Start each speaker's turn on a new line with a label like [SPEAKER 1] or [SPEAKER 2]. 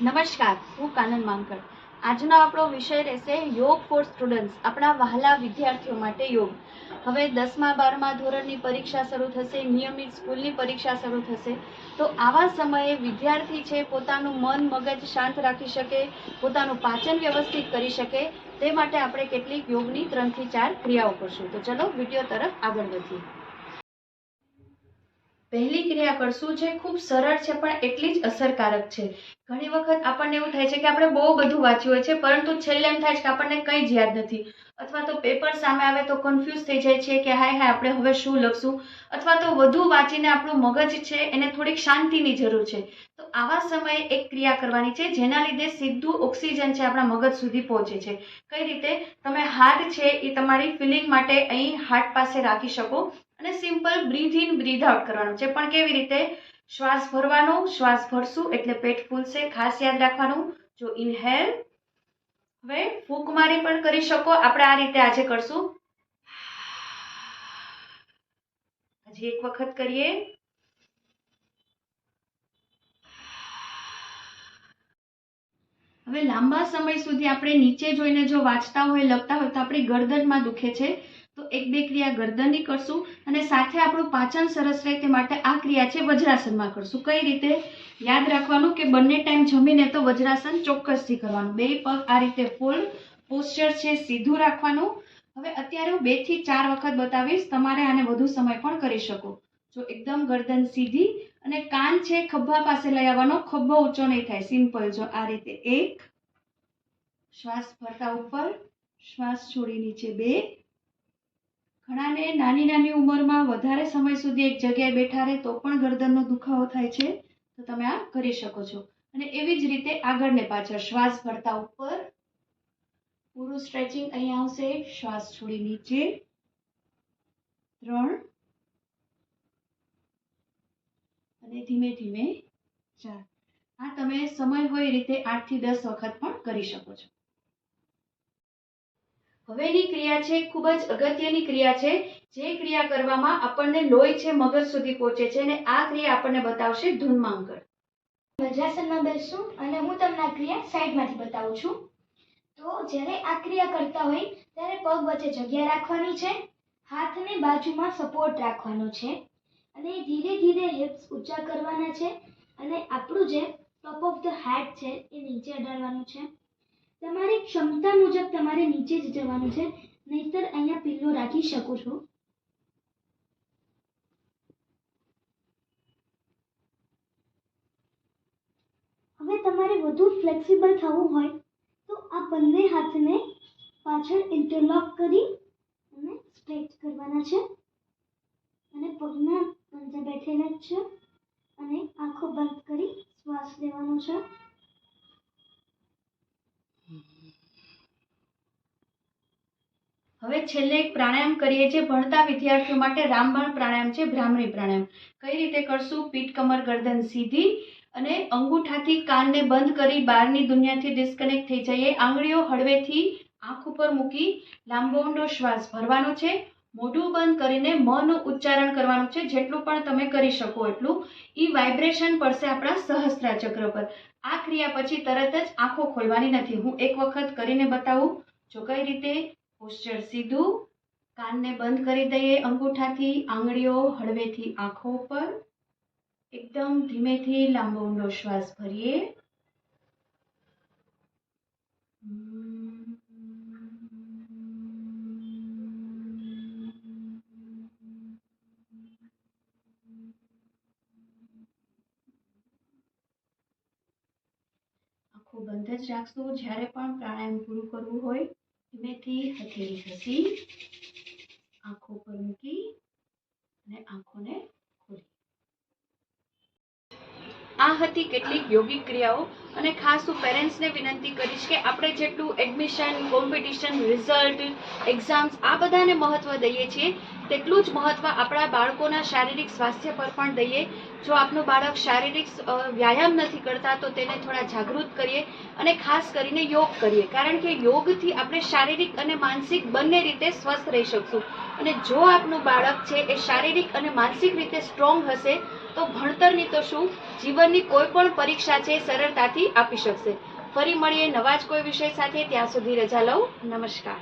[SPEAKER 1] નમસ્કાર, હું કાનન માંકડ. આજનો આપણો વિષય રહેશે યોગ ફોર સ્ટુડન્ટ્સ આપણા વહાલા વિદ્યાર્થીઓ માટે યોગ. હવે દસમા, બારમા ધોરણની પરીક્ષા શરૂ થશે, નિયમિત સ્કૂલની પરીક્ષા શરૂ થશે. તો આવા સમયે વિદ્યાર્થી છે, પોતાનું મન, મગજ શાંત રાખી શકે, પોતાનું પાચન વ્યવસ્થિત કરી શકે, તે માટે આપણે કેટલીક યોગની ત્રણથી ચાર ક્રિયાઓ કરશું. તો ચલો વીડિયો તરફ આગળ વધીએ. પહેલી ક્રિયા કરશું જે ખૂબ સરળ છે, પણ એટલી જ અસરકારક છે. ઘણી વખત આપણને એવું થાય છે કે આપણે બહુ બધું વાંચ્યું હોય છે, પરંતુ છેલ્લે એમ થાય છે કે આપણને કંઈ જ યાદ નથી. અથવા તો પેપર સામે આવે તો કન્ફ્યુઝ થઈ જાય છે કે હાય હાય, આપણે હવે શું લખશું? અથવા તો વધુ વાંચીને આપણું મગજ છે, એને થોડીક શાંતિની જરૂર છે. તો આવા સમયે એક ક્રિયા કરવાની છે, જેના લીધે સીધું ઓક્સિજન છે આપણા મગજ સુધી પહોંચે છે. કઈ રીતે? તમે હાથ છે એ તમારી ફિલિંગ માટે અહીં હાર્ટ પાસે રાખી શકો અને simple breathe in breathe out કરવાનું છે. પણ કેવી રીતે? શ્વાસ ભરવાનો, શ્વાસ ભરશું એટલે પેટ ફૂલશે, ખાસ યાદ રાખવાનું. જો ઇનહેલ હવે ફૂંક મારી પણ કરી શકો. આપણે આ રીતે આજે કરશું. હજી એક વખત કરીએ. હવે લાંબા સમય સુધી આપણે નીચે જોઈને જો વાંચતા હોય, લખતા હોય, તો આપણી ગરદનમાં દુખે છે. તો એક બે ક્રિયા ગરદનની કરશું અને સાથે આપણું પાચન સરસ રહે તે માટે આ ક્રિયા છે વજ્રાસનમાં કરશું. કઈ રીતે? યાદ રાખવાનું કે બંને ટાઈમ જમીને તો વજ્રાસન ચોક્કસથી કરવાનું. બે પગ આ રીતે ફોલ્ડ પોસ્ચર છે, સીધું રાખવાનું. હવે અત્યારે હું બેથી ચાર વખત બતાવીશ, તમારે આને વધુ સમય પણ કરી શકો. જો એકદમ ગરદન સીધી અને કાન છે ખભા પાસે લઈ આવવાનો, ખભો ઊંચો નહીં થાય. સિમ્પલ જો આ રીતે. એક, શ્વાસ ફરતા ઉપર, શ્વાસ છોડી નીચે બે ઘણાને નાની નાની ઉંમરમાં વધારે સમય સુધી એક જગ્યાએ બેઠા રહે તો પણ ગરદનનો દુખાવો થાય છે, તો તમે આ કરી શકો છો. અને એવી જ રીતે આગળ ને પાછળ શ્વાસ ભરતા ઉપર પૂરું સ્ટ્રેચિંગ અહીં આવશે. શ્વાસ છોડી નીચે. ત્રણ. અને ધીમે ધીમે ચાર. આ તમે સમય હોય રીતે આઠથી દસ વખત પણ કરી શકો છો. હવેની ક્રિયા છે, ખૂબ જ અગત્યની ક્રિયા છે, જે ક્રિયા કરવામાં આપણને લોહી છે, મગજ સુધી પહોંચે છે અને આ ક્રિયા આપણને બતાવશે ધૂનમાંકર
[SPEAKER 2] વજ્રાસનમાં બેસું અને હું તમને આ ક્રિયા સાઈડમાંથી બતાવું છું. તો જ્યારે આ ક્રિયા કરતા હોય, ત્યારે પગ વચ્ચે જગ્યા રાખવાની છે, હાથને બાજુમાં સપોર્ટ રાખવાનો છે અને ધીરે ધીરે હિપ્સ ઊંચા કરવાના છે અને આપણું જે ટોપ ઓફ ધ હાર્ટ છે, એ નીચે અડાડવાનું છે. તમારી ક્ષમતા મુજબ તમારે નીચે જ જવાનું છે, નહીતર અહીંયા પિલ્લો રાખી શકો છો. હવે તમારે વધુ ફ્લેક્સિબલ થવું હોય, તો આ બંને હાથને પાછળ ઇન્ટરલોક કરી અને સ્ટ્રેચ કરવાના છે. અને પગના અંદર બેઠેલા જ છે. અને આંખો બંધ કરી શ્વાસ લેવાનો છે.
[SPEAKER 1] હવે છેલ્લે એક પ્રાણાયામ કરીએ છીએ ભણતા વિદ્યાર્થીઓ માટે રામબાણ પ્રાણાયામ છે ભ્રામરી પ્રાણાયામ. કઈ રીતે કરશું? પીઠ, કમર, ગરદન સીધી અને અંગૂઠાથી કાનને બંધ કરી બહારની દુનિયાથી ડિસ્કનેક્ટ થઈ જઈએ. આંગળીઓ હળવેથી આંખ ઉપર મૂકી લાંબો ઊંડો શ્વાસ ભરવાનો છે. મોઢું બંધ કરીને મનું ઉચ્ચારણ કરવાનું છે. જેટલું પણ તમે કરી શકો એટલું. એ વાઇબ્રેશન પડશે આપણા સહસ્ત્રા ચક્ર પર. આ ક્રિયા પછી તરત જ આંખો ખોલવાની નથી. હું એક વખત કરીને બતાવું. જો કઈ રીતે પોસ્ચર સીધું કાનને બંધ કરી દઈએ, અંગૂઠાથી, આંગળીઓ હળવેથી, આંખો ઉપર. એકદમ ધીમેથી લાંબો ઊંડો શ્વાસ ભરીએ. આંખો બંધ જ રાખશું. જ્યારે પણ પ્રાણાયામ પૂરું કરવું હોય ધીમેથી હથેળી ઘસી આંખો પર મૂકી અને આંખોને આ હતી કેટલીક યોગિક ક્રિયાઓ અને ખાસ હું પેરેન્ટ્સને વિનંતી કરીશ કે આપણે જેટલું એડમિશન, કોમ્પિટિશન, રિઝલ્ટ, એક્ઝામ્સ આ બધાને મહત્ત્વ દઈએ છીએ તેટલું જ મહત્ત્વ આપણા બાળકોના શારીરિક સ્વાસ્થ્ય પર પણ દઈએ. જો આપનું બાળક શારીરિક વ્યાયામ નથી કરતા, તો તેને થોડા જાગૃત કરીએ અને ખાસ કરીને યોગ કરીએ. કારણ કે યોગથી આપણે શારીરિક અને માનસિક બંને રીતે સ્વસ્થ રહી શકશું. અને જો આપનું બાળક છે એ શારીરિક અને માનસિક રીતે સ્ટ્રોંગ હશે, તો ભણતરની તો શું? જીવનની કોઈ પણ પરીક્ષા છે સરળતાથી આપી શકશે. ફરી મળીએ નવા જ કોઈ વિષય સાથે. ત્યાં સુધી રજા લઉં. નમસ્કાર.